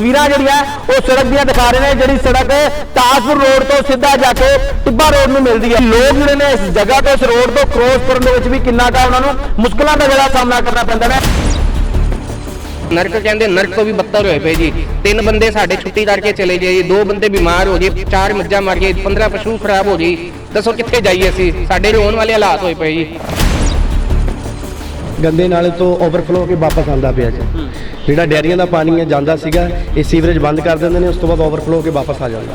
ਤਸਵੀਰਾਂ ਜਿਹੜੀਆਂ ਉਹ ਸੜਕ ਦੀਆਂ ਦਿਖਾ ਰਹੇ ਨੇ, ਜਿਹੜੀ ਸੜਕ ਤਾਜਪੁਰ ਰੋਡ ਤੋਂ ਸਿੱਧਾ ਜਾ ਕੇ ਟਿੱਬਾ ਰੋਡ ਨੂੰ ਮਿਲਦੀ ਹੈ। ਲੋਕ ਜਿਹੜੇ ਨੇ ਇਸ ਜਗ੍ਹਾ ਤੋਂ, ਇਸ ਰੋਡ ਤੋਂ ਕ੍ਰੋਸ ਕਰਨ ਦੇ ਵਿੱਚ ਵੀ ਕਿੰਨਾ ਕਾ ਉਹਨਾਂ ਨੂੰ ਮੁਸ਼ਕਲਾਂ ਦਾ ਜਿਹੜਾ ਸਾਹਮਣਾ ਕਰਨਾ ਪੈਂਦਾ ਹੈ। ਨਰਕ ਕਹਿੰਦੇ ਨਰਕ ਤੋਂ ਵੀ ਬੱਤਰ ਹੋਏ ਪਏ ਜੀ। ਤਿੰਨ ਬੰਦੇ ਸਾਡੇ ਛੁੱਟੀ ਕਰਕੇ ਚਲੇ ਗਏ ਜੀ, ਦੋ ਬੰਦੇ ਬਿਮਾਰ ਹੋ ਗਏ, ਚਾਰ ਮੱਝਾਂ ਮਰ ਗਏ 15 ਪਸ਼ੂ ਖਰਾਬ ਹੋ ਗਈ ਦੱਸੋ ਕਿੱਥੇ ਜਾਈਏ ਅਸੀਂ? ਸਾਡੇ ਰੋਣ ਵਾਲੇ ਹਾਲਾਤ ਹੋਏ ਪਏ ਜੀ। ਗੰਦੇ ਨਾਲੇ ਤੋਂ ਓਵਰਫਲੋ ਹੋ ਕੇ ਵਾਪਸ ਆਂਦਾ ਪਿਆ ਜੀ। ਜਿਹੜਾ ਡੈਰੀਆਂ ਦਾ ਪਾਣੀ ਹੈ ਜਾਂਦਾ ਸੀਗਾ ਇਹ ਸੀਵਰੇਜ ਬੰਦ ਕਰ ਦਿੰਦੇ ਨੇ ਉਸ ਤੋਂ ਬਾਅਦ ਓਵਰਫਲੋ ਹੋ ਕੇ ਵਾਪਸ ਆ ਜਾਂਦਾ।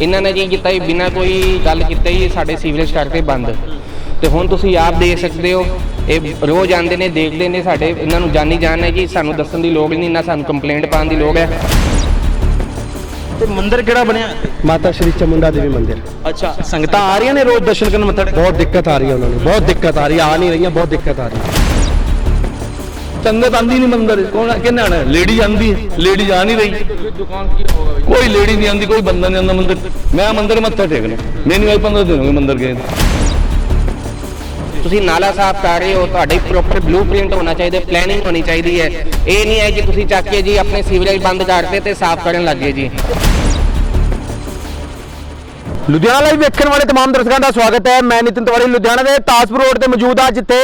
ਇਹਨਾਂ ਨੇ ਜੀ ਕੀਤਾ ਜੀ ਬਿਨਾਂ ਕੋਈ ਗੱਲ ਕੀਤੇ ਹੀ ਸਾਡੇ ਸੀਵਰੇਜ ਕਰਕੇ ਬੰਦ। ਤੇ ਹੁਣ ਤੁਸੀਂ ਆਪ ਦੇਖ ਸਕਦੇ ਹੋ ਇਹ ਰੋਜ਼ ਆਉਂਦੇ ਨੇ ਦੇਖਦੇ ਨੇ ਸਾਡੇ ਇਹਨਾਂ ਨੂੰ ਜਾਣੀ ਜਾਣ ਹੈ ਜੀ ਸਾਨੂੰ ਦੱਸਣ ਦੀ ਲੋੜ ਨਹੀਂ ਨਾ ਸਾਨੂੰ ਕੰਪਲੇਂਟ ਪਾਉਣ ਦੀ ਲੋੜ ਹੈ। ਤੇ ਮੰਦਿਰ ਕਿਹੜਾ ਬਣਿਆ? ਮਾਤਾ ਸ਼੍ਰੀ ਚਮੁੰਡਾ ਦੇਵੀ ਮੰਦਿਰ। ਅੱਛਾ ਸੰਗਤਾਂ ਆ ਰਹੀਆਂ ਨੇ ਰੋਜ਼ ਦਰਸ਼ਨ ਕਰਨ ਮੱਥਾ? ਬਹੁਤ ਦਿੱਕਤ ਆ ਰਹੀ ਹੈ ਉਹਨਾਂ ਨੂੰ ਬਹੁਤ ਦਿੱਕਤ ਆ ਰਹੀ ਆ ਨਹੀਂ ਰਹੀਆਂ ਬਹੁਤ ਦਿੱਕਤ ਆ ਰਹੀ ਸੰਗਤ ਆਂਦੀ ਨਹੀਂ ਮੰਦਰ ਕੌਣ ਕਿੰਨੇ ਆਣਾ? ਲੇਡੀ ਆਂਦੀ ਲੇਡੀ ਆ ਨਹੀਂ ਰਹੀ। ਕੋਈ ਲੇਡੀ ਨਹੀਂ ਆਂਦੀ ਕੋਈ ਬੰਦਾ ਨਹੀਂ ਆਂਦਾ ਮੰਦਰ। ਮੈਂ ਮੰਦਰ ਮੱਥਾ ਟੇਕਣਾ। ਮੈਨੂੰ ਇਹ 15 ਦਿਨ ਹੋ ਗਏ ਮੰਦਰ ਗਏ। ਤੁਸੀਂ ਨਾਲਾ ਸਾਫ਼ ਕਰ ਰਹੇ ਹੋ ਤੁਹਾਡੇ ਪ੍ਰੋਪਰ ਬਲੂਪ੍ਰਿੰਟ ਹੋਣਾ ਚਾਹੀਦਾ ਪਲੈਨਿੰਗ ਹੋਣੀ ਚਾਹੀਦੀ ਹੈ। ਇਹ ਨਹੀਂ ਹੈ ਕਿ ਤੁਸੀਂ ਚੱਕ ਕੇ ਜੀ ਆਪਣੇ ਸੀਵਰੇਜ ਬੰਦ ਕਰਤੇ ਤੇ ਸਾਫ਼ ਕਰਨ ਲੱਗੇ ਜੀ। ਲੁਧਿਆਣਾ ਲਾਈਵ ਵੇਖਣ ਵਾਲੇ तमाम ਦਰਸ਼ਕਾਂ ਦਾ ਸਵਾਗਤ ਹੈ ਮੈਂ ਨਿਤਿਨ ਤਿਵਾੜੀ ਲੁਧਿਆਣਾ ਦੇ ਤਾਜਪੁਰ ਰੋਡ ਤੇ ਮੌਜੂਦ ਹਾਂ ਜਿੱਥੇ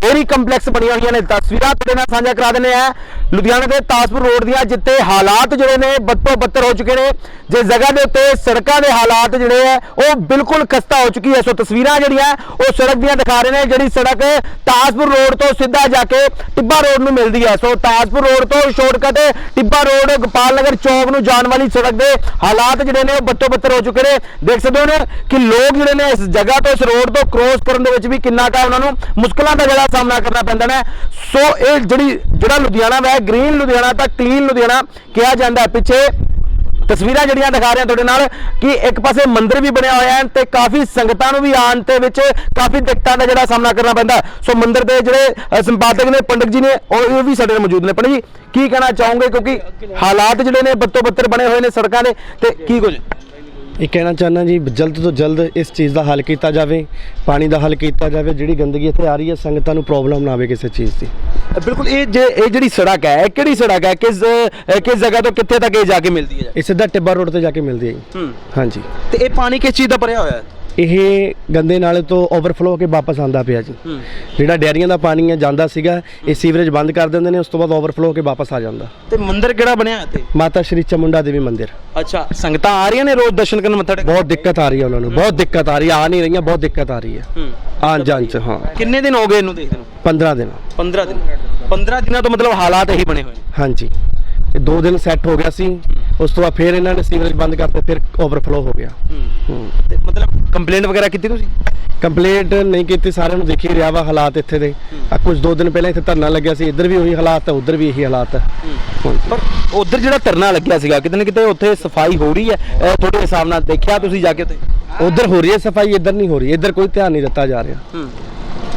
ਡੇਰੀ ਕੰਪਲੈਕਸ ਬਣੀਆਂ ਹੋਈਆਂ ਨੇ ਤਸਵੀਰਾਂ ਤੁਹਾਡੇ ਨਾਲ ਸਾਂਝਾ ਕਰਾ ਦਿੰਦੇ ਆ ਲੁਧਿਆਣਾ ਦੇ ਤਾਜਪੁਰ ਰੋਡ ਦੀਆਂ ਜਿੱਥੇ ਹਾਲਾਤ ਜਿਹੜੇ ਨੇ ਬੱਤੋ ਬੱਤਰ ਹੋ ਚੁੱਕੇ ਨੇ ਜਿਸ ਜਗ੍ਹਾ ਦੇ ਉੱਤੇ ਸੜਕਾਂ ਦੇ ਹਾਲਾਤ ਜਿਹੜੇ ਆ, ਉਹ ਬਿਲਕੁਲ ਖਸਤਾ ਹੋ ਚੁੱਕੀ ਹੈ। ਸੋ ਤਸਵੀਰਾਂ ਜਿਹੜੀਆਂ, ਉਹ ਸੜਕ ਦੀਆਂ ਦਿਖਾ ਰਹੇ ਨੇ, ਜਿਹੜੀ ਸੜਕ ਤਾਜਪੁਰ ਰੋਡ ਤੋਂ ਸਿੱਧਾ ਜਾ ਕੇ ਟਿੱਬਾ ਰੋਡ ਨੂੰ ਮਿਲਦੀ ਹੈ। ਸੋ ਤਾਜਪੁਰ ਰੋਡ ਤੋਂ ਸ਼ਾਰਟਕਟ ਟਿੱਬਾ ਰੋਡ ਗੋਪਾਲ ਨਗਰ ਚੌਕ ਨੂੰ ਜਾਣ ਵਾਲੀ ਸੜਕ ਦੇ ਹਾਲਾਤ ਜਿਹੜੇ ਨੇ, ਉਹ ਬੱਤੋ ਬੱਤਰ ਹੋ ਚੁੱਕੇ ਨੇ। ਦੇਖ ਸਕਦੇ ਹੋ ਨਾ ਕਿ ਲੋਕ ਜਿਹੜੇ ਨੇ ਇਸ ਜਗ੍ਹਾ ਤੋਂ, ਇਸ ਰੋਡ ਤੋਂ ਕ੍ਰੋਸ ਕਰਨ ਦੇ ਵਿੱਚ ਵੀ ਕਿੰਨਾ ਕਾ ਉਹਨਾਂ ਨੂੰ ਮੁਸ਼ਕਲਾਂ ਦਾ ਜਿਹੜਾ ਸਾਹਮਣਾ ਕਰਨਾ ਪੈਂਦਾ ਹੈ ਸੋ ਇਹ ਜਿਹੜੀ, ਜਿਹੜਾ ਲੁਧਿਆਣਾ ਵੈ ਗ੍ਰੀਨ ਲੁਧਿਆਣਾ ਤਾਂ ਕਲੀਨ ਲੁਧਿਆਣਾ ਕਿਹਾ ਜਾਂਦਾ ਪਿੱਛੇ ਤਸਵੀਰਾਂ ਜਿਹੜੀਆਂ ਦਿਖਾ ਰਿਹਾ ਤੁਹਾਡੇ ਨਾਲ ਕਿ ਇੱਕ ਪਾਸੇ ਮੰਦਿਰ ਵੀ ਬਣਿਆ ਹੋਇਆ ਹੈ ਤੇ ਕਾਫੀ ਸੰਗਤਾਂ ਨੂੰ ਵੀ ਆਉਣ ਤੇ ਵਿੱਚ ਕਾਫੀ ਦਿੱਕਤਾਂ ਦਾ ਜਿਹੜਾ ਸਾਹਮਣਾ ਕਰਨਾ ਪੈਂਦਾ ਸੋ ਮੰਦਿਰ ਦੇ ਜਿਹੜੇ ਸੰਪਾਦਕ ਨੇ, ਪੰਡਿਤ ਜੀ ਨੇ, ਉਹ ਉਹ ਵੀ ਸਾਡੇ ਨਾਲ ਮੌਜੂਦ ਨੇ। ਪੰਡਿਤ ਜੀ, ਕੀ ਕਹਿਣਾ ਚਾਹੋਗੇ? ਕਿਉਂਕਿ ਹਾਲਾਤ ਜਿਹੜੇ ਨੇ ਬੱਤੋ ਬੱਤਰ ਬਣੇ ਹੋਏ ਨੇ ਸੜਕਾਂ ਦੇ ਤੇ ਕੀ ਕੁਝ? ਇਹ ਕਹਿਣਾ ਚਾਹੁੰਦਾ ਜੀ ਜਲਦ ਤੋਂ ਜਲਦ ਇਸ ਚੀਜ਼ ਦਾ ਹੱਲ ਕੀਤਾ ਜਾਵੇ ਪਾਣੀ ਦਾ ਹੱਲ ਕੀਤਾ ਜਾਵੇ ਜਿਹੜੀ ਗੰਦਗੀ ਇੱਥੇ ਆ ਰਹੀ ਹੈ ਸੰਗਤਾਂ ਨੂੰ ਪ੍ਰੋਬਲਮ ਨਾ ਆਵੇ ਕਿਸੇ ਚੀਜ਼ ਦੀ। ਬਿਲਕੁਲ ਇਹ ਜੇ ਇਹ ਜਿਹੜੀ ਸੜਕ ਹੈ ਇਹ ਕਿਹੜੀ ਸੜਕ ਹੈ? ਕਿਸ ਕਿਸ ਜਗ੍ਹਾ ਤੋਂ ਕਿੱਥੇ ਤੱਕ ਇਹ ਜਾ ਕੇ ਮਿਲਦੀ ਹੈ ਇਹ ਸਿੱਧਾ ਟਿੱਬਾ ਰੋਡ ਤੇ ਜਾ ਕੇ ਮਿਲਦੀ ਹੈ ਜੀ। ਹੂੰ। ਹਾਂਜੀ। ਤੇ ਇਹ ਪਾਣੀ ਕਿਸ ਚੀਜ਼ ਦਾ ਭਰਿਆ ਹੋਇਆ ਹੈ? ਇਹ ਗੰਦੇ ਨਾਲੇ ਤੋਂ ਓਵਰਫਲੋ ਹੋ ਕੇ ਵਾਪਸ ਆਂਦਾ ਪਿਆ ਜੀ। ਜਿਹੜਾ ਡੈਰੀਆਂ ਦਾ ਪਾਣੀ ਹੈ ਜਾਂਦਾ ਸੀਗਾ ਇਹ ਸੀਵਰੇਜ ਬੰਦ ਕਰ ਦਿੰਦੇ ਨੇ ਉਸ ਤੋਂ ਬਾਅਦ ਓਵਰਫਲੋ ਹੋ ਕੇ ਵਾਪਸ ਆ ਜਾਂਦਾ। ਤੇ ਮੰਦਿਰ ਕਿਹੜਾ ਬਣਿਆ ਇੱਥੇ? ਮਾਤਾ ਸ਼੍ਰੀ ਚਮੁੰਡਾ ਦੇਵੀ ਮੰਦਿਰ। ਅੱਛਾ ਸੰਗਤਾਂ ਆ ਰਹੀਆਂ ਨੇ ਰੋਜ਼ ਦਰਸ਼ਨ ਕਰਨ ਮੱਥਾ? ਬਹੁਤ ਦਿੱਕਤ ਆ ਰਹੀ ਹੈ ਉਹਨਾਂ ਨੂੰ ਬਹੁਤ ਦਿੱਕਤ ਆ ਰਹੀ ਆ ਨਹੀਂ ਰਹੀਆਂ ਬਹੁਤ ਦਿੱਕਤ ਆ ਰਹੀ ਹੈ। ਹੂੰ। ਆਉਣ ਜਾਣ ਚ ਹਾਂ। ਕਿੰਨੇ ਦਿਨ ਹੋ ਗਏ ਇਹਨੂੰ ਦੇਖਦੇ ਨੂੰ? 15 ਦਿਨ। 15 ਦਿਨ। 15 ਦਿਨਾਂ ਤੋਂ ਮਤਲਬ ਹਾਲਾਤ ਇਹੀ ਬਣੇ ਹੋਏ ਹਾਂਜੀ। ਇਹ ਦੋ ਦਿਨ ਸੈੱਟ ਹੋ ਗਿਆ ਸੀ ਉਸ ਤੋਂ ਬਾਅਦ ਫਿਰ ਇਹਨਾਂ ਨੇ ਸੀਵਰੇਜ ਬੰਦ ਕਰਤੇ ਫਿਰ ਓਵਰਫਲੋ ਹੋ ਗਿਆ। ਹੂੰ। ਤੇ ਮਤਲਬ ਕੰਪਲੇਂਟ ਵਗੈਰਾ ਕੀਤੀ ਤੁਸੀਂ? ਕੰਪਲੀਟ ਨਹੀਂ ਕੀਤੀ ਸਾਰਿਆਂ ਨੂੰ ਦੇਖੀ ਰਿਹਾ ਵਾ ਹਾਲਾਤ ਇੱਥੇ ਦੇ। ਆ ਕੁਝ ਦੋ ਦਿਨ ਪਹਿਲਾਂ ਇੱਥੇ ਧਰਨਾ ਲੱਗਿਆ ਸੀ ਇੱਧਰ ਵੀ ਉਹੀ ਹਾਲਾਤ ਹੈ ਉੱਧਰ ਵੀ ਇਹੀ ਹਾਲਾਤ ਹੈ। ਪਰ ਉਧਰ ਜਿਹੜਾ ਧਰਨਾ ਲੱਗਿਆ ਸੀਗਾ ਕਿਤੇ ਨਾ ਕਿਤੇ ਉੱਥੇ ਸਫ਼ਾਈ ਹੋ ਰਹੀ ਹੈ ਤੁਹਾਡੇ ਹਿਸਾਬ ਨਾਲ ਦੇਖਿਆ ਤੁਸੀਂ ਜਾ ਕੇ ਉੱਥੇ? ਉੱਧਰ ਹੋ ਰਹੀ ਹੈ ਸਫ਼ਾਈ ਇੱਧਰ ਨਹੀਂ ਹੋ ਰਹੀ ਇੱਧਰ ਕੋਈ ਧਿਆਨ ਨਹੀਂ ਦਿੱਤਾ ਜਾ ਰਿਹਾ।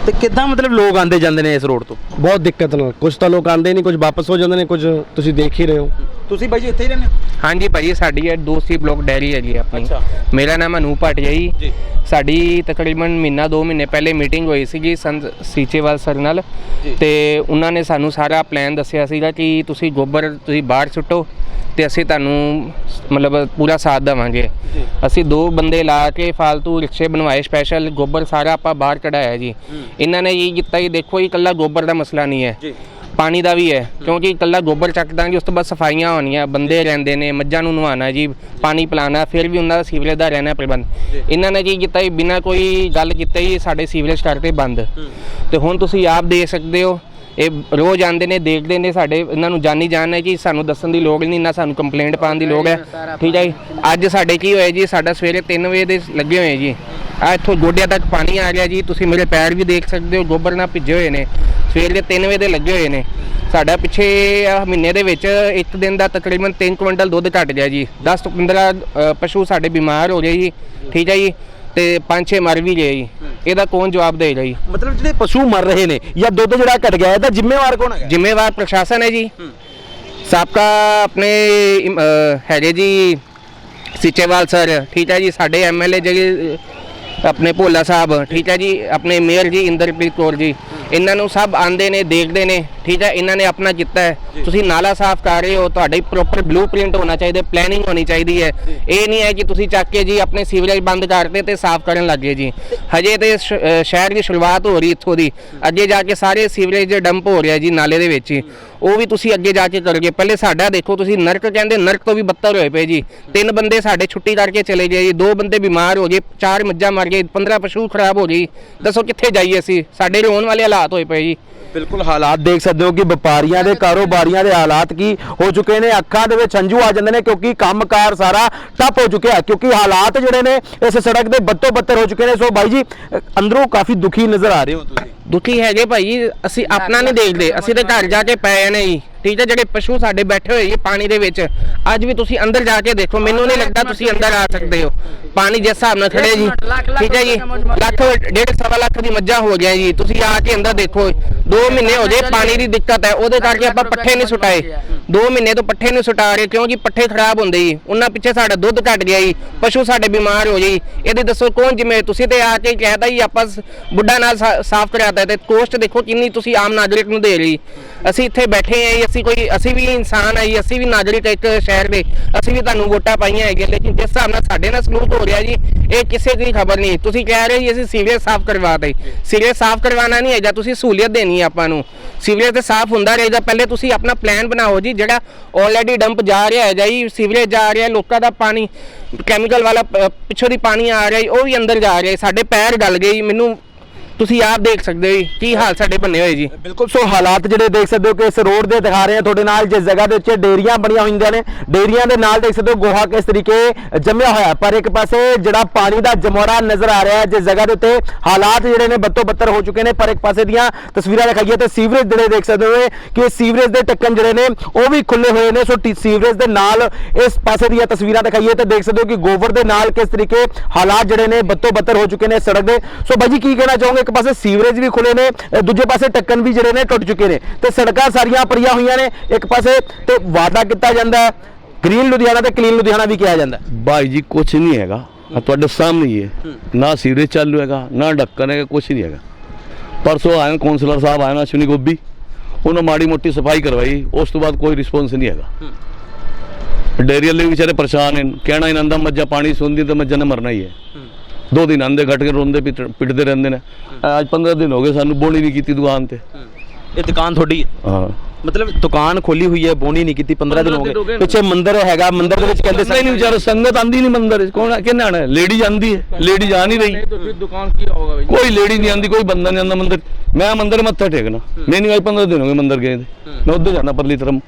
ਤੇ ਕਿੱਦਾਂ ਮਤਲਬ ਲੋਕ ਆਂਦੇ ਜਾਂਦੇ ਨੇ ਇਸ ਰੋਡ ਤੋਂ? ਬਹੁਤ ਦਿੱਕਤ ਨਾਲ। ਕੁਝ ਤਾਂ ਲੋਕ ਆਉਂਦੇ ਨਹੀਂ ਕੁਝ ਵਾਪਸ ਹੋ ਜਾਂਦੇ ਨੇ ਕੁਝ ਤੁਸੀਂ ਦੇਖ ਹੀ ਰਹੇ ਹੋ। ਤੁਸੀਂ ਬਾਈ ਜੀ ਇੱਥੇ ਹੀ ਰਹਿੰਦੇ ਹੋ? ਹਾਂਜੀ ਭਾਜੀ ਸਾਡੀ ਇਹ ਦੂਸਰੀ ਬਲੋਕ ਡੈਰੀ ਹੈ ਜੀ ਆਪਣੀ। ਅੱਛਾ। ਮੇਰਾ ਨਾਮ ਅਨੂਪ ਭਾਟੀਆ ਜੀ। ਜੀ ਸਾਡੀ ਤਕਰੀਬਨ ਮਹੀਨਾ 2 ਮਹੀਨੇ ਪਹਿਲੇ ਮੀਟਿੰਗ ਹੋਈ ਸੀਗੀ ਸੰਤ ਸੀਚੇਵਾਲ ਸਰ ਨਾਲ। ਜੀ। ਤੇ ਉਹਨਾਂ ਨੇ ਸਾਨੂੰ ਸਾਰਾ ਪਲਾਨ ਦੱਸਿਆ ਸੀਗਾ ਕਿ ਤੁਸੀਂ ਗੋਬਰ ਤੁਸੀਂ ਬਾਹਰ ਸੁੱਟੋ। ਤੇ ਅਸੀਂ ਤੁਹਾਨੂੰ ਮਤਲਬ ਪੂਰਾ ਸਾਥ ਦੇਵਾਂਗੇ। ਜੀ। ਅਸੀਂ ਦੋ ਬੰਦੇ ਲਾ ਕੇ ਫालतू ਰਿਕਸ਼ੇ ਬਣਵਾਏ ਸਪੈਸ਼ਲ ਗੋਬਰ ਸਾਰਾ ਆਪਾਂ ਬਾਹਰ ਕਢਾਇਆ ਜੀ। ਇਹਨਾਂ ਨੇ ਇਹ ਕੀਤਾ ਜੀ ਦੇਖੋ ਇਹ ਇਕੱਲਾ ਗੋਬਰ ਦਾ ਮਸਲਾ ਨਹੀਂ ਹੈ। ਜੀ। ਪਾਣੀ ਦਾ ਵੀ ਹੈ ਕਿਉਂਕਿ ਇਕੱਲਾ ਗੋਬਰ ਚੱਕ ਦਾਂਗੇ ਉਸ ਤੋਂ ਬਾਅਦ ਸਫਾਈਆਂ ਹੋਣੀਆਂ ਬੰਦੇ ਰਹਿੰਦੇ ਨੇ ਮੱਝਾਂ ਨੂੰ ਨਵਾਉਣਾ ਜੀ ਪਾਣੀ ਪਿਲਾਉਣਾ ਫਿਰ ਵੀ ਉਹਨਾਂ ਦਾ ਸੀਵਰੇਜ ਦਾ ਰਹਿਣਾ ਪ੍ਰਬੰਧ। ਇਹਨਾਂ ਨੇ ਕੀ ਕੀਤਾ ਜੀ ਬਿਨਾਂ ਕੋਈ ਗੱਲ ਕੀਤੇ ਹੀ ਸਾਡੇ ਸੀਵਰੇਜ ਕਰਤੇ ਬੰਦ। ਤੇ ਹੁਣ ਤੁਸੀਂ ਆਪ ਦੇਖ ਸਕਦੇ ਹੋ ਇਹ ਰੋਜ਼ ਆਉਂਦੇ ਨੇ, ਦੇਖਦੇ ਨੇ ਸਾਡੇ, ਇਹਨਾਂ ਨੂੰ ਜਾਨੀ ਜਾਨ ਹੈ ਜੀ ਸਾਨੂੰ ਦੱਸਣ ਦੀ ਲੋੜ ਨਹੀਂ, ਨਾ ਸਾਨੂੰ ਕੰਪਲੇਂਟ ਪਾਉਣ ਦੀ ਲੋੜ ਹੈ। ਠੀਕ ਹੈ ਜੀ? ਅੱਜ ਸਾਡੇ ਕੀ ਹੋਇਆ ਜੀ? ਸਾਡਾ ਸਵੇਰੇ 3 ਵਜੇ ਦੇ ਲੱਗੇ ਹੋਏ ਜੀ। ਆ ਇੱਥੋਂ ਗੋਡਿਆਂ ਤੱਕ ਪਾਣੀ ਆ ਗਿਆ ਜੀ। ਤੁਸੀਂ ਮੇਰੇ ਪੈਰ ਵੀ ਦੇਖ ਸਕਦੇ ਹੋ, ਗੋਬਰ ਨਾਲ ਭਿੱਜੇ ਹੋਏ ਨੇ। ਸਵੇਰ ਦੇ 3 ਵਜੇ ਦੇ ਲੱਗੇ ਹੋਏ ਨੇ। ਸਾਡਾ ਪਿੱਛੇ ਮਹੀਨੇ ਦੇ ਵਿੱਚ ਇੱਕ ਦਿਨ ਦਾ ਤਕਰੀਬਨ 3 ਕੁਇੰਟਲ ਦੁੱਧ ਘਟ ਗਿਆ ਜੀ। 10 ਤੋਂ 15 ਪਸ਼ੂ ਸਾਡੇ ਬਿਮਾਰ ਹੋ ਗਏ ਜੀ। ਠੀਕ ਹੈ ਜੀ? ਤੇ 5-6 ਮਰ ਵੀ ਗਏ ਜੀ। ਇਹਦਾ ਕੌਣ ਜਵਾਬ ਦੇਗਾ ਜੀ? ਮਤਲਬ ਜਿਹੜੇ ਪਸ਼ੂ ਮਰ ਰਹੇ ਨੇ ਜਾਂ ਦੁੱਧ ਜਿਹੜਾ ਘਟ ਗਿਆ ਇਹਦਾ ਜ਼ਿੰਮੇਵਾਰ ਕੌਣ ਹੈਗਾ? ਜ਼ਿੰਮੇਵਾਰ ਪ੍ਰਸ਼ਾਸਨ ਹੈ ਜੀ। ਸਾਬਕਾ ਆਪਣੇ ਇਮ- ਅ, ਹੈਗੇ ਜੀ ਸਿੱਚੇਵਾਲ ਸਰ ਠੀਕ ਹੈ ਜੀ ਸਾਡੇ ਐਮਐਲਏ ਜਿਹੜੇ ਆਪਣੇ ਭੋਲਾ ਸਾਹਿਬ ਠੀਕ ਹੈ ਜੀ? ਆਪਣੇ ਮੇਅਰ ਜੀ ਇੰਦਰਪ੍ਰੀਤ ਕੌਰ ਜੀ। ਇਹਨਾਂ ਨੂੰ ਸਭ ਆਂਦੇ ਨੇ ਦੇਖਦੇ ਨੇ ਠੀਕ ਹੈ? ਇਹਨਾਂ ਨੇ ਆਪਣਾ ਕੀਤਾ ਹੈ। ਤੁਸੀਂ ਨਾਲਾ ਸਾਫ਼ ਕਰ ਰਹੇ ਹੋ ਤੁਹਾਡੀ ਪ੍ਰੋਪਰ ਬਲੂਪ੍ਰਿੰਟ ਹੋਣਾ ਚਾਹੀਦਾ ਪਲੈਨਿੰਗ ਹੋਣੀ ਚਾਹੀਦੀ ਹੈ। ਇਹ ਨਹੀਂ ਹੈ ਕਿ ਤੁਸੀਂ ਚੱਕ ਕੇ ਜੀ ਆਪਣੇ ਸੀਵਰੇਜ ਬੰਦ ਕਰਤੇ ਤੇ ਸਾਫ਼ ਕਰਨ ਲੱਗੇ ਜੀ। ਹਜੇ ਤੇ ਸ਼ਹਿਰ ਦੀ ਸ਼ੁਰੂਆਤ ਹੋ ਰਹੀ ਇੱਥੋਂ ਦੀ। ਅੱਗੇ ਜਾ ਕੇ ਸਾਰੇ ਸੀਵਰੇਜ ਦੇ ਡੰਪ ਹੋ ਰਿਹਾ ਜੀ ਨਾਲੇ ਦੇ ਵਿੱਚ ਹੀ। ਉਹ ਵੀ ਤੁਸੀਂ ਅੱਗੇ ਜਾ ਕੇ ਕਰੋਗੇ। ਪਹਿਲੇ ਸਾਡਾ ਦੇਖੋ ਤੁਸੀਂ ਨਰਕ ਕਹਿੰਦੇ ਨਰਕ ਤੋਂ ਵੀ ਬੱਤਰ ਹੋਏ ਪਏ ਜੀ। ਤਿੰਨ ਬੰਦੇ ਸਾਡੇ ਛੁੱਟੀ ਕਰਕੇ ਚਲੇ ਗਏ ਜੀ। ਦੋ ਬੰਦੇ ਬਿਮਾਰ ਹੋ ਗਏ ਚਾਰ ਮੱਝਾਂ ਮਰ ਗਏ 15 ਪਸ਼ੂ ਖਰਾਬ ਹੋ ਗਈ ਦੱਸੋ ਕਿੱਥੇ ਜਾਈਏ ਅਸੀਂ? ਸਾਡੇ ਰੋਣ ਵਾਲੇ ਹਾਲਾਤ ਹੋਏ ਪਏ ਜੀ। ਬਿਲਕੁਲ ਹਾਲਾਤ ਦੇਖ ਸਕਦੇ ਹੋ ਕਿ ਵਪਾਰੀਆਂ ਦੇ ਕਾਰੋਬਾਰੀਆਂ ਦੇ ਹਾਲਾਤ ਕੀ ਹੋ ਚੁੱਕੇ ਨੇ ਅੱਖਾਂ ਦੇ ਵਿੱਚ ਹੰਝੂ ਆ ਜਾਂਦੇ ਨੇ ਕਿਉਂਕਿ ਕੰਮਕਾਰ ਸਾਰਾ ਠੱਪ ਹੋ ਚੁੱਕਿਆ ਕਿਉਂਕਿ ਹਾਲਾਤ ਜਿਹੜੇ ਨੇ ਇਸ ਸੜਕ ਦੇ ਬੱਤੋ ਬੱਤਰ ਹੋ ਚੁੱਕੇ ਨੇ। ਸੋ ਬਾਈ ਜੀ ਅੰਦਰੋਂ ਕਾਫੀ ਦੁਖੀ ਨਜ਼ਰ ਆ ਰਹੇ ਹੋ ਤੁਸੀਂ। ਦੁਖੀ ਹੈਗੇ ਭਾਈ ਅਸੀਂ ਆਪਣਾ ਨਹੀਂ ਦੇਖਦੇ ਅਸੀਂ ਤੇ ਘਰ ਜਾ ਕੇ ਪਏ ਨੇ ਜੀ। ਠੀਕ ਹੈ ਜਿਹੜੇ ਪਸ਼ੂ ਸਾਡੇ ਬੈਠੇ ਹੋਏ ਜੀ ਪਾਣੀ ਦੇ ਵਿੱਚ ਅੱਜ ਵੀ ਤੁਸੀਂ ਅੰਦਰ ਜਾ ਕੇ ਦੇਖੋ ਮੈਨੂੰ ਨਹੀਂ ਲੱਗਦਾ ਤੁਸੀਂ ਅੰਦਰ ਆ ਸਕਦੇ ਹੋ। ਪਾਣੀ ਜਿਸ ਹਿਸਾਬ ਨਾਲ ਖੜੇ ਜੀ ਠੀਕ ਹੈ ਜੀ ਲੱਖ ਡੇਢ ਸਵਾ ਲੱਖ ਦੀ ਮੱਝਾਂ ਹੋ ਗਿਆ ਜੀ। ਤੁਸੀਂ ਆ ਕੇ ਅੰਦਰ ਦੇਖੋ 2 ਮਹੀਨੇ ਹੋ ਗਏ ਪਾਣੀ ਦੀ ਦਿੱਕਤ ਹੈ ਉਹਦੇ ਕਰਕੇ ਆਪਾਂ ਪੱਠੇ ਨਹੀਂ ਸੁਟਾਏ। 2 ਮਹੀਨੇ ਤੋਂ ਪੱਠੇ ਨੂੰ ਸੁਟਾ ਰਹੇ ਕਿਉਂ ਜੀ ਪੱਠੇ ਖਰਾਬ ਹੁੰਦੇ ਜੀ। ਉਹਨਾਂ ਪਿੱਛੇ ਸਾਡਾ ਦੁੱਧ ਘਟ ਗਿਆ ਜੀ, ਪਸ਼ੂ ਸਾਡੇ ਬਿਮਾਰ ਹੋ ਜੀ। ਇਹਦੇ ਦੱਸੋ ਕੌਣ ਜਿਵੇਂ ਤੁਸੀਂ ਤੇ ਆ ਕੇ ਕਹਿਦਾ ਜੀ, ਆਪਾਂ ਬੁੱਢਾ ਨਾਲ ਸਾਫ਼ ਕਰਾਤਾ ਤੇ ਕੋਸਟ ਦੇਖੋ ਕਿੰਨੀ ਤੁਸੀਂ ਆਮ ਨਾਗਰਿਕ ਨੂੰ ਦੇ ਰਹੀ ਅਸੀਂ ਇੱਥੇ ਬੈਠੇ ਆ ਜੀ, ਅਸੀਂ ਕੋਈ, ਅਸੀਂ ਵੀ ਇਨਸਾਨ ਆ ਜੀ, ਅਸੀਂ ਵੀ ਨਾਗਰਿਕ ਇੱਕ ਸ਼ਹਿਰ ਦੇ। ਅਸੀਂ ਵੀ ਤੁਹਾਨੂੰ ਵੋਟਾਂ ਪਾਈਆਂ ਹੈਗੀਆਂ, ਲੇਕਿਨ ਜਿਸ ਹਿਸਾਬ ਨਾਲ ਸਾਡੇ ਨਾਲ ਸਲੂਕ ਹੋ ਰਿਹਾ ਜੀ, ਇਹ ਕਿਸੇ ਦੀ ਖਬਰ ਨਹੀਂ। ਤੁਸੀਂ ਕਹਿ ਰਹੇ ਜੀ, ਅਸੀਂ ਸੀਵਰੇਜ ਸਾਫ਼ ਕਰਵਾਤੇ ਸੀਵਰੇਜ ਸਾਫ਼ ਕਰਵਾਉਣਾ ਨਹੀਂ ਹੈਗਾ, ਤੁਸੀਂ ਸਹੂਲੀਅਤ ਦੇਣੀ ਹੈ ਆਪਾਂ ਨੂੰ। ਸੀਵਰੇਜ ਤੇ ਸਾਫ਼ ਹੁੰਦਾ ਰਹੇ ਰਹੇਗਾ ਪਹਿਲੇ ਤੁਸੀਂ ਆਪਣਾ ਪਲਾਨ ਬਣਾਓ ਜੀ, ਜਿਹੜਾ ਆਲਰੇਡੀ ਡੰਪ ਜਾ ਰਿਹਾ ਹੈ ਜੀ, ਸੀਵਰੇਜ ਜਾ ਰਿਹਾ, ਲੋਕਾਂ ਦਾ ਪਾਣੀ ਕੈਮੀਕਲ ਵਾਲਾ ਪਿੱਛੋਂ ਦੀ ਪਾਣੀ ਆ ਰਿਹਾ ਜੀ, ਉਹ ਵੀ ਅੰਦਰ ਜਾ ਰਿਹਾ ਸਾਡੇ ਪੈਰ ਗਲ ਗਏ ਜੀ। ਮੈਨੂੰ ਤੁਸੀਂ ਆਪ ਦੇਖ ਸਕਦੇ ਹੋ ਜੀ, ਕੀ ਹਾਲ ਸਾਡੇ ਬੰਨੇ ਹੋਏ ਜੀ। ਬਿਲਕੁਲ, ਸੋ ਹਾਲਾਤ ਜਿਹੜੇ ਦੇਖ ਸਕਦੇ ਹੋ ਕਿ ਇਸ ਰੋਡ ਦੇ ਦਿਖਾ ਰਹੇ ਆ ਤੁਹਾਡੇ ਨਾਲ, ਜਿਸ ਜਗ੍ਹਾ ਦੇ ਉੱਤੇ ਡੇਰੀਆਂ ਬਣੀਆਂ ਹੋਈਆਂ ਨੇ। ਡੇਰੀਆਂ ਦੇ ਨਾਲ ਦੇਖ ਸਕਦੇ ਹੋ ਗੋਹਾ ਕਿਸ ਤਰੀਕੇ ਜੰਮਿਆ ਹੋਇਆ। ਪਰ ਇੱਕ ਪਾਸੇ ਜਿਹੜਾ ਪਾਣੀ ਦਾ ਜਮੋਰਾ ਨਜ਼ਰ ਆ ਰਿਹਾ ਹੈ, ਜਿਸ ਜਗ੍ਹਾ ਦੇ ਉੱਤੇ ਹਾਲਾਤ ਜਿਹੜੇ ਨੇ ਬੱਤੋ ਬੱਤਰ ਹੋ ਚੁੱਕੇ ਨੇ। ਪਰ ਇੱਕ ਪਾਸੇ ਦੀਆਂ ਤਸਵੀਰਾਂ ਦਿਖਾਈਏ ਤੇ ਸੀਵਰੇਜ ਜਿਹੜੇ ਦੇਖ ਸਕਦੇ ਹੋ ਕਿ ਸੀਵਰੇਜ ਦੇ ਟੱਕਣ ਜਿਹੜੇ ਨੇ, ਉਹ ਵੀ ਖੁੱਲੇ ਹੋਏ ਨੇ। ਸੋ ਸੀਵਰੇਜ ਦੇ ਨਾਲ ਇਸ ਪਾਸੇ ਦੀਆਂ ਤਸਵੀਰਾਂ ਦਿਖਾਈਏ ਤੇ ਦੇਖ ਸਕਦੇ ਹੋ ਕਿ ਗੋਬਰ ਦੇ ਨਾਲ ਕਿਸ ਤਰੀਕੇ ਹਾਲਾਤ ਜਿਹੜੇ ਨੇ ਬੱਤੋ ਬੱਤਰ ਹੋ ਚੁੱਕੇ ਨੇ ਸੜਕ ਦੇ। ਸੋ ਬਾਈ ਜੀ, ਕੀ ਕਹਿਣਾ ਚਾਹੋਗੇ ਇੱਕ ਪਾਸੇ ਸੀਵਰੇਜ ਵੀ ਖੁੱਲੇ ਨੇ ਦੂਜੇ ਪਾਸੇ ਟੱਕਣ ਵੀ ਜਿਹੜੇ ਨੇ ਟੁੱਟ ਚੁੱਕੇ ਨੇ। ਤੇ ਸੜਕਾਂ ਸਾਰੀਆਂ ਭਰੀਆਂ ਹੋਈਆਂ ਨੇ ਇੱਕ ਪਾਸੇ ਤੇ ਵਾਅਦਾ ਕੀਤਾ ਜਾਂਦਾ ਗ੍ਰੀਨ ਲੁਧਿਆਣਾ ਤੇ ਕਲੀਨ ਲੁਧਿਆਣਾ ਵੀ ਕਿਹਾ ਜਾਂਦਾ ਭਾਈ ਜੀ ਕੁਛ ਨਹੀਂ ਹੈਗਾ। ਆ ਤੁਹਾਡੇ ਸਾਹਮਣੇ ਹੀ ਹੈ। ਨਾ ਸੀਵਰੇਜ ਚਾਲੂ ਹੈਗਾ ਨਾ ਢੱਕਣ ਹੈਗਾ ਕੁਛ ਨਹੀਂ ਹੈਗਾ। ਪਰਸੋਂ ਆਏ ਕੌਂਸਲਰ ਸਾਹਿਬ ਆਏ ਨਾ ਅਸ਼ਵਨੀ ਗੋਬੀ ਉਹਨਾਂ ਮਾੜੀ ਮੋਟੀ ਸਫ਼ਾਈ ਕਰਵਾਈ ਉਸ ਤੋਂ ਬਾਅਦ ਕੋਈ ਰਿਸਪੌਂਸ ਨਹੀਂ ਹੈਗਾ। ਡੇਰੀ ਵਾਲੇ ਵਿਚਾਰੇ ਪਰੇਸ਼ਾਨ ਨੇ ਕਹਿਣਾ ਇਹਨਾਂ ਦਾ ਮੱਝਾਂ ਪਾਣੀ ਸੁਣਦੀ ਤਾਂ ਮੱਝਾਂ ਨੇ ਮਰਨਾ ਹੀ। ਹੈ। ਦੋ ਦਿਨ ਆਂਦੇ ਘਟ ਕੇ ਰੋਂਦੇ ਪਿੱਟਦੇ ਰਹਿੰਦੇ ਨੇ। ਅੱਜ 15 ਦਿਨ ਹੋ ਗਏ ਸਾਨੂੰ ਬੋਣੀ ਨਹੀਂ ਕੀਤੀ ਦੁਕਾਨ ਤੇ। ਇਹ ਦੁਕਾਨ ਤੁਹਾਡੀ ਮਤਲਬ ਦੁਕਾਨ ਖੋਲੀ ਹੋਈ ਹੈ ਬੋਣੀ ਨਹੀਂ ਕੀਤੀ 15 ਦਿਨ ਹੋ ਗਏ। ਪਿੱਛੇ ਮੰਦਿਰ ਹੈਗਾ ਮੰਦਿਰ ਦੇ ਵਿੱਚ ਕਹਿੰਦੇ ਸੰਗਤ ਨਹੀਂ ਵਿਚਾਰ ਸੰਗਤ ਆਂਦੀ ਨਹੀਂ ਮੰਦਿਰ ਵਿੱਚ। ਕੋਣ ਕਿੰਨਾ ਆਣਾ? ਲੇਡੀ ਜਾਂਦੀ ਹੈ। ਲੇਡੀ ਜਾ ਨਹੀਂ ਰਹੀ। ਦੁਕਾਨ ਕੀ ਹੋਗਾ ਬਈ? ਕੋਈ ਲੇਡੀ ਨਹੀਂ ਆਂਦੀ ਕੋਈ ਬੰਦਾ ਨਹੀਂ ਆਂਦਾ ਮੰਦਿਰ। ਮੈਂ ਮੰਦਿਰ ਮੱਥਾ ਟੇਕਣਾ। ਮੈਂ ਮੈਨੂੰ ਅੱਜ 15 ਦਿਨ ਹੋ ਗਏ ਮੰਦਿਰ ਗਏ ਮੈਂ ਉੱਧਰ ਜਾਣਾ ਪਰਲੀ ਤਰਮ।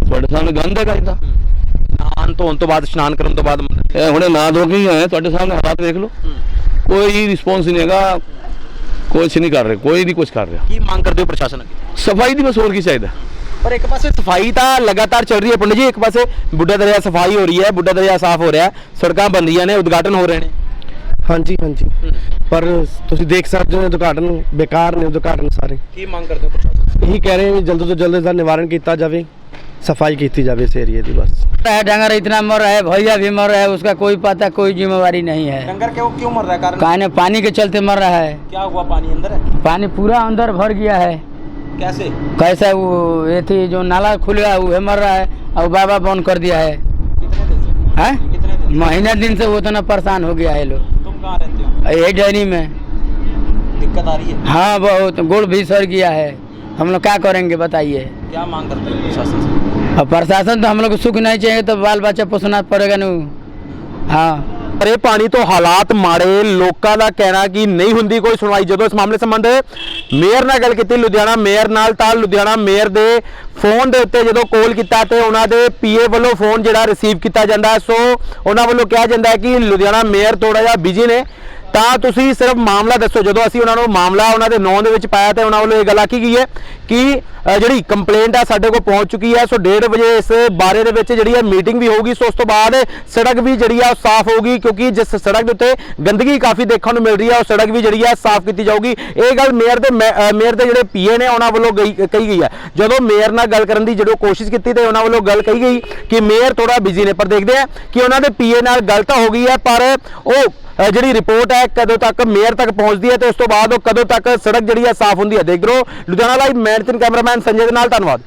ਤੁਹਾਡੇ ਸਾਹਮਣੇ ਗੰਦ ਹੈਗਾ ਇਹਦਾ। ਨਾਨ ਧੋਣ ਤੋਂ ਬਾਅਦ ਇਸ਼ਨਾਨ ਕਰਨ ਤੋਂ ਬਾਅਦ ਮੰਦਿਰ ਇਹ ਹੁਣੇ ਨਾ ਧੋ ਕੇ ਹੀ ਆਏ ਤੁਹਾਡੇ ਸਾਹਮਣੇ ਹਾਲਾਤ ਦੇਖ ਲਓ। ਕੋਈ ਰਿਸਪੌਂਸ ਨਹੀਂ ਹੈਗਾ। ਕੁਛ ਨਹੀਂ ਕਰ ਰਹੇ ਕੋਈ ਨਹੀਂ ਕੁਛ ਕਰ ਰਿਹਾ। ਕੀ ਮੰਗ ਕਰਦੇ ਹੋ ਪ੍ਰਸ਼ਾਸਨ ਅੱਗੇ? ਸਫ਼ਾਈ ਦੀ ਬਸ ਹੋਰ ਕੀ ਚਾਹੀਦਾ? ਪਰ ਇੱਕ ਪਾਸੇ ਸਫ਼ਾਈ ਤਾਂ ਲਗਾਤਾਰ ਚੱਲ ਰਹੀ ਹੈ ਪੰਡਿਤ ਜੀ ਇੱਕ ਪਾਸੇ ਬੁੱਢਾ ਦਰਿਆ ਸਫ਼ਾਈ ਹੋ ਰਹੀ ਹੈ ਬੁੱਢਾ ਦਰਿਆ ਸਾਫ਼ ਹੋ ਰਿਹਾ ਹੈ ਸੜਕਾਂ ਬਣ ਰਹੀਆਂ ਨੇ ਉਦਘਾਟਨ ਹੋ ਰਹੇ ਨੇ। ਹਾਂਜੀ ਹਾਂਜੀ। ਪਰ ਤੁਸੀਂ ਦੇਖ ਸਕਦੇ ਹੋ ਉਦਘਾਟਨ ਬੇਕਾਰ ਨੇ ਉਦਘਾਟਨ ਸਾਰੇ। ਕੀ ਮੰਗ ਕਰਦੇ ਹੋ ਪ੍ਰਸ਼ਾਸਨ ਇਹੀ ਕਹਿ ਰਹੇ ਹਾਂ ਵੀ ਜਲਦ ਤੋਂ ਜਲਦ ਇਹਦਾ ਨਿਵਾਰਨ ਕੀਤਾ ਜਾਵੇ। सफ़ाई की जावे इस एरिए की बस। है डंगर इतना मर रहा है भैया भी मर रहा है उसका कोई पता कोई जिम्मेवारी नहीं है। डंगर क्यों क्यों मर रहा है? कारण पानी के चलते मर रहा है। क्या हुआ पानी अंदर? है पानी पूरा अंदर भर गया है। कैसे? कैसे वो ये थी जो नाला खुल गया वो मर रहा है और बाबा बंद कर दिया है। हाँ? महीने दिन से वो तो उतना परेशान हो गया है लोग। तुम कहाँ रहते हो? यही डेयरी में। दिक्कत आ रही है? हाँ बहुत गुड़ भी सर गया है। हम लोग क्या करेंगे बताइए। क्या मांग करते हैं प्रशासन से? और प्रशासन तो हम लोग को सुख नहीं चाहिए तो बाल बच्चा पोसना पड़ेगा नू हाँ ਅਰੇ ਪਾਣੀ ਤੋਂ ਹਾਲਾਤ ਮਾੜੇ ਲੋਕਾਂ ਦਾ ਕਹਿਣਾ ਕਿ ਨਹੀਂ ਹੁੰਦੀ ਕੋਈ ਸੁਣਵਾਈ ਜਦੋਂ ਇਸ ਮਾਮਲੇ ਸੰਬੰਧ ਮੇਅਰ ਨਾਲ ਗੱਲ ਕੀਤੀ ਲੁਧਿਆਣਾ ਮੇਅਰ ਨਾਲ ਤਾਂ ਲੁਧਿਆਣਾ ਮੇਅਰ ਦੇ ਫੋਨ ਦੇ ਉੱਤੇ ਜਦੋਂ ਕਾਲ ਕੀਤਾ ਤੇ ਉਹਨਾਂ ਦੇ ਪੀਏ ਵੱਲੋਂ ਫੋਨ ਜਿਹੜਾ ਰਿਸੀਵ ਕੀਤਾ ਜਾਂਦਾ ਹੈ, ਸੋ ਉਹਨਾਂ ਵੱਲੋਂ ਕਿਹਾ ਜਾਂਦਾ ਹੈ ਕਿ ਲੁਧਿਆਣਾ ਮੇਅਰ ਥੋੜਾ ਜਿਹਾ ਬਿਜ਼ੀ ਨੇ ਤਾਂ ਤੁਸੀਂ ਸਿਰਫ ਮਾਮਲਾ ਦੱਸੋ, ਜਦੋਂ ਅਸੀਂ ਉਹਨਾਂ ਨੂੰ ਮਾਮਲਾ ਉਹਨਾਂ ਦੇ ਨਾਂ ਦੇ ਵਿੱਚ ਪਾਇਆ ਤੇ ਉਹਨਾਂ ਵੱਲੋਂ ਇਹ ਗੱਲ ਆਖੀ ਗਈ ਹੈ ਕਿ ਜਿਹੜੀ ਕੰਪਲੇਂਟ ਆ ਸਾਡੇ ਕੋਲ ਪਹੁੰਚ ਚੁੱਕੀ ਹੈ ਸੋ 1:30 ਵਜੇ ਇਸ ਬਾਰੇ ਦੇ ਵਿੱਚ ਜਿਹੜੀ ਹੈ ਮੀਟਿੰਗ ਵੀ ਹੋਊਗੀ, ਸੋ ਉਸ ਤੋਂ ਬਾਅਦ ਸੜਕ ਵੀ ਜਿਹੜੀ ਆ ਉਹ ਸਾਫ਼ ਹੋਊਗੀ, ਕਿਉਂਕਿ ਜਿਸ ਸੜਕ ਦੇ ਉੱਤੇ ਗੰਦਗੀ ਕਾਫੀ ਦੇਖਣ ਨੂੰ ਮਿਲ ਰਹੀ ਹੈ ਉਹ ਸੜਕ ਵੀ ਜਿਹੜੀ ਆ ਸਾਫ਼ ਕੀਤੀ ਜਾਊਗੀ। ਇਹ ਗੱਲ ਮੇਅਰ ਦੇ ਮੈ- ਮੇਅਰ ਦੇ ਜਿਹੜੇ ਪੀਏ ਨੇ, ਉਹਨਾਂ ਵੱਲੋਂ ਗਈ, ਕਹੀ ਗਈ ਹੈ ਜਦੋਂ ਮੇਅਰ ਨਾਲ ਗੱਲ ਕਰਨ ਦੀ ਜਦੋਂ ਕੋਸ਼ਿਸ਼ ਕੀਤੀ ਤੇ ਉਹਨਾਂ ਵੱਲੋਂ ਗੱਲ ਕਹੀ ਗਈ ਕਿ ਮੇਅਰ ਥੋੜਾ ਬਿਜ਼ੀ ਨੇ, ਪਰ ਦੇਖਦੇ ਆ ਕਿ ਉਹਨਾਂ ਦੇ ਪੀਏ ਨਾਲ ਗੱਲ ਤਾਂ ਹੋ ਗਈ ਹੈ ਪਰ ਉਹ ਜਿਹੜੀ ਰਿਪੋਰਟ ਹੈ, ਕਦੋਂ ਤੱਕ ਮੇਅਰ ਤੱਕ ਪਹੁੰਚਦੀ ਹੈ ਤੇ ਉਸ ਤੋਂ ਬਾਅਦ ਉਹ ਕਦੋਂ ਤੱਕ ਸੜਕ ਜਿਹੜੀ ਹੈ ਸਾਫ਼ ਹੁੰਦੀ ਹੈ। ਦੇਖ ਰਹੋ ਲੁਧਿਆਣਾ ਲਾਈਵ ਮੈਂ ਕੈਮਰਾਮੈਨ ਸੰਜੇ ਦੇ ਨਾਲ, ਧੰਨਵਾਦ।